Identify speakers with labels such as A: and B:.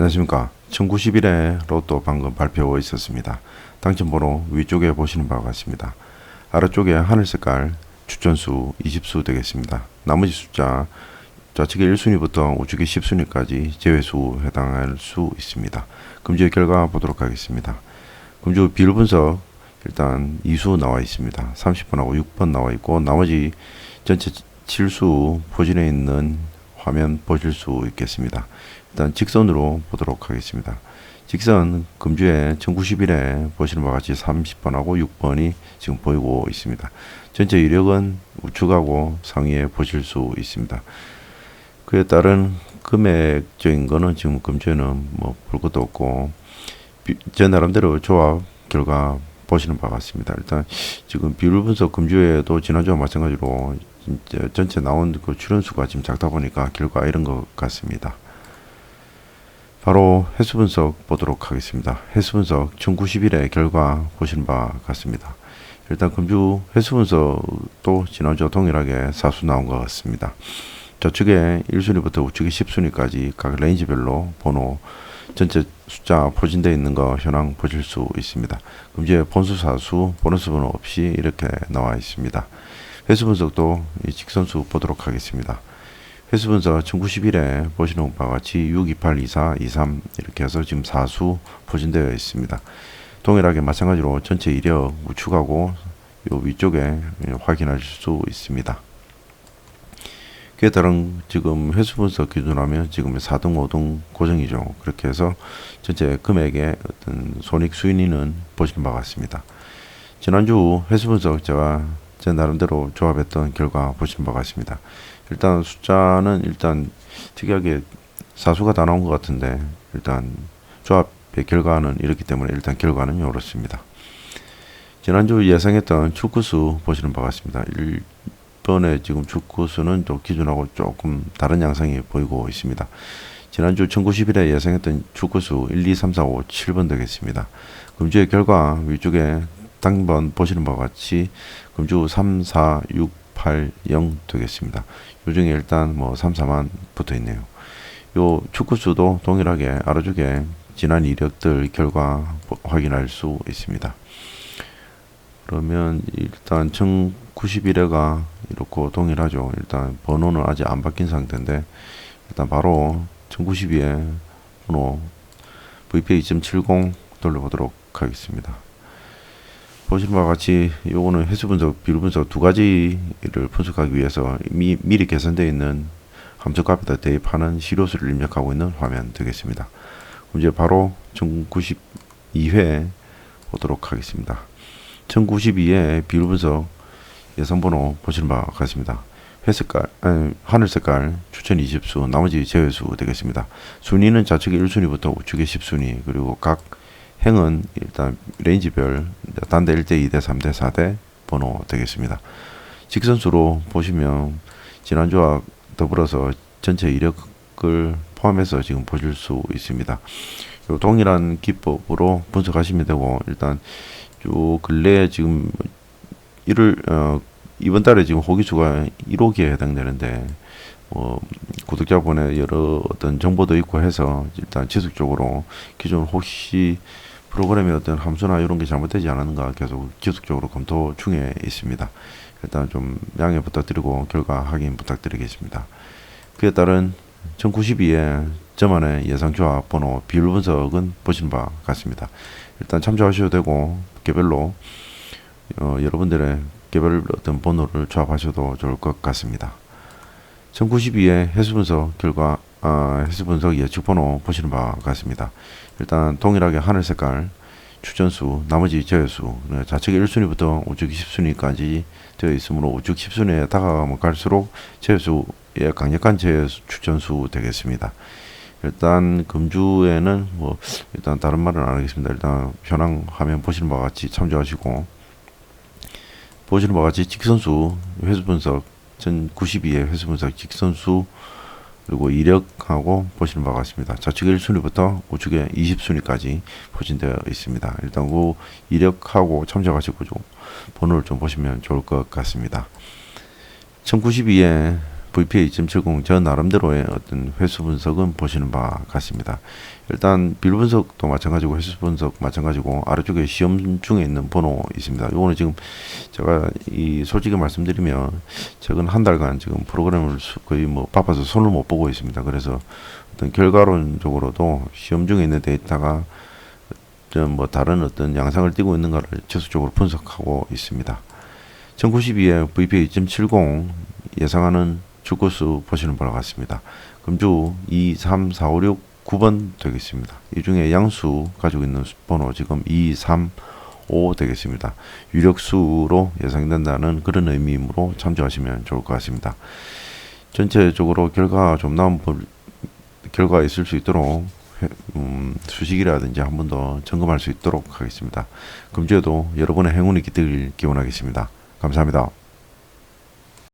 A: 안녕하십니까. 1091회 로또 방금 발표 있었습니다. 당첨 번호 위쪽에 보시는 바와 같습니다. 아래쪽에 하늘 색깔 추천수 20수 되겠습니다. 나머지 숫자 좌측에 1순위부터 우측에 10순위까지 제외수 해당할 수 있습니다. 금주의 결과 보도록 하겠습니다. 금주 비율 분석 일단 2수 나와 있습니다. 30번하고 6번 나와 있고 나머지 전체 7수 포진에 있는 화면 보실 수 있겠습니다. 일단 직선으로 보도록 하겠습니다. 직선 금주에 1091에 보시는 바와 같이 30번하고 6번이 지금 보이고 있습니다. 전체 이력은 우측하고 상위에 보실 수 있습니다. 그에 따른 금액적인 거는 지금 금주에는 뭐 볼 것도 없고 비- 제 나름대로 조합 결과 보시는 바와 같습니다. 일단 지금 비율 분석 금주에도 지난주와 마찬가지로 진짜 전체 나온 그 출연수가 지금 작다 보니까 결과 이런 것 같습니다. 바로 횟수 분석 보도록 하겠습니다. 횟수 분석 1091의 결과 보시는 바와 같습니다. 일단 금주 횟수 분석도 지난주와 동일하게 사수 나온 것 같습니다. 저축에 1순위부터 우측에 10순위까지 각 레인지별로 번호 전체 숫자 포진되어 있는 거 현황 보실 수 있습니다. 금주에 본수 사수 보너스 번호 없이 이렇게 나와 있습니다. 횟수 분석도 이 직선수 보도록 하겠습니다. 횟수 분석 1091에 보시는 바와 같이 6, 28, 24, 23 이렇게 해서 지금 사수 포진되어 있습니다. 동일하게 마찬가지로 전체 이력 우측하고 요 위쪽에 확인하실 수 있습니다. 그에 따른 지금 횟수 분석 기준하면 지금 4등, 5등 고정이죠. 그렇게 해서 전체 금액의 어떤 손익 수인위는 보시는 바와 같습니다. 지난주 횟수 분석 제가 제 나름대로 조합했던 결과 보시는 바와 같습니다. 일단 숫자는 일단 특이하게 사수가 다 나온 것 같은데 일단 조합의 결과는 이렇기 때문에 일단 결과는 이렇습니다. 지난주 예상했던 축구수 보시는 바와 같습니다. 1번에 지금 축구수는 또 기준하고 조금 다른 양상이 보이고 있습니다. 지난주 1911에 예상했던 축구수 1, 2, 3, 4, 5, 7번 되겠습니다. 금주의 결과 위쪽에 당번 보시는 바와 같이 금주 3, 4, 6, 8, 0 되겠습니다. 요 중에 일단 뭐 3, 4만 붙어 있네요. 요 축구수도 동일하게 아래쪽에 지난 이력들 결과 보- 확인할 수 있습니다. 그러면 일단 1091회가 이렇고 동일하죠. 일단 번호는 아직 안 바뀐 상태인데 일단 바로 1092회 번호 VPA 2.70 돌려보도록 하겠습니다. 보시는 바와 같이 요거는 횟수 분석, 비율 분석 두 가지를 분석하기 위해서 미, 미리 계산되어 있는 함수 값에다 대입하는 시료수를 입력하고 있는 화면 되겠습니다. 이제 바로 1092회 보도록 하겠습니다. 1092의 비율 분석 예상 번호 보시는 바와 같습니다. 회색깔, 아니, 하늘 색깔 추천 20수, 나머지 제외수 되겠습니다. 순위는 좌측에 1순위부터 우측에 10순위, 그리고 각 행은 일단 레인지별 단대 1대 2대 3대 4대 번호 되겠습니다. 직선수로 보시면 지난주와 더불어서 전체 이력을 포함해서 지금 보실 수 있습니다. 요 동일한 기법으로 분석하시면 되고 일단 요 근래에 지금 일을 어 이번 달에 지금 호기수가 1호기에 해당되는데 뭐 구독자분의 여러 어떤 정보도 있고 해서 일단 지속적으로 기존 혹시 프로그램의 어떤 함수나 이런 게 잘못되지 않았는가 계속 지속적으로 검토 중에 있습니다. 일단 좀 양해 부탁드리고 결과 확인 부탁드리겠습니다. 그에 따른 1092의 저만의 예상 조합 번호 비율 분석은 보신 바 같습니다. 일단 참조하셔도 되고 개별로 어, 여러분들의 개별 어떤 번호를 조합하셔도 좋을 것 같습니다. 1092의 해수 분석 결과 아, 해수 분석 예측 번호 보시는 바와 같습니다. 일단 동일하게 하늘 색깔 추천수 나머지 제외수 네, 좌측에 1순위부터 우측 10순위까지 되어 있으므로 우측 10순위에 다가가면 갈수록 제외수의 강력한 제외수 추천수 되겠습니다. 일단 금주에는 뭐 일단 다른 말은 안 하겠습니다. 일단 현황 화면 보시는 바와 같이 참조하시고 보시는 바와 같이 직선수 회수 분석 1092의 회수 분석 직선수 그리고 이력하고 보시는 바와 같습니다. 좌측에 1순위부터 우측에 20순위까지 포진되어 있습니다. 일단 그 이력하고 참조하시고 좀 번호를 좀 보시면 좋을 것 같습니다. 1092의 VPA 2.70 저 나름대로의 어떤 회수 분석은 보시는 바 같습니다. 일단 비율 분석도 마찬가지고 회수 분석 마찬가지고 아래쪽에 시험 중에 있는 번호 있습니다. 요거는 지금 제가 이 솔직히 말씀드리면 최근 한 달간 지금 프로그램을 수- 거의 뭐 바빠서 손을 못 보고 있습니다. 그래서 어떤 결과론적으로도 시험 중에 있는 데이터가 좀뭐 다른 어떤 양상을 띠고 있는가를 지속적으로 분석하고 있습니다. 1092에 VPA 2.70 예상하는 주코수 보시는 바와 같습니다. 금주 2, 3, 4, 5, 6, 9번 되겠습니다. 이 중에 양수 가지고 있는 수- 번호 지금 2, 3, 5 되겠습니다. 유력수로 예상된다는 그런 의미이므로 참조하시면 좋을 것 같습니다. 전체적으로 결과가 좀 나온 분- 결과가 있을 수 있도록 회- 음, 수식이라든지 한 번 더 점검할 수 있도록 하겠습니다. 금주에도 여러분의 행운이 깃들길 기원하겠습니다. 감사합니다.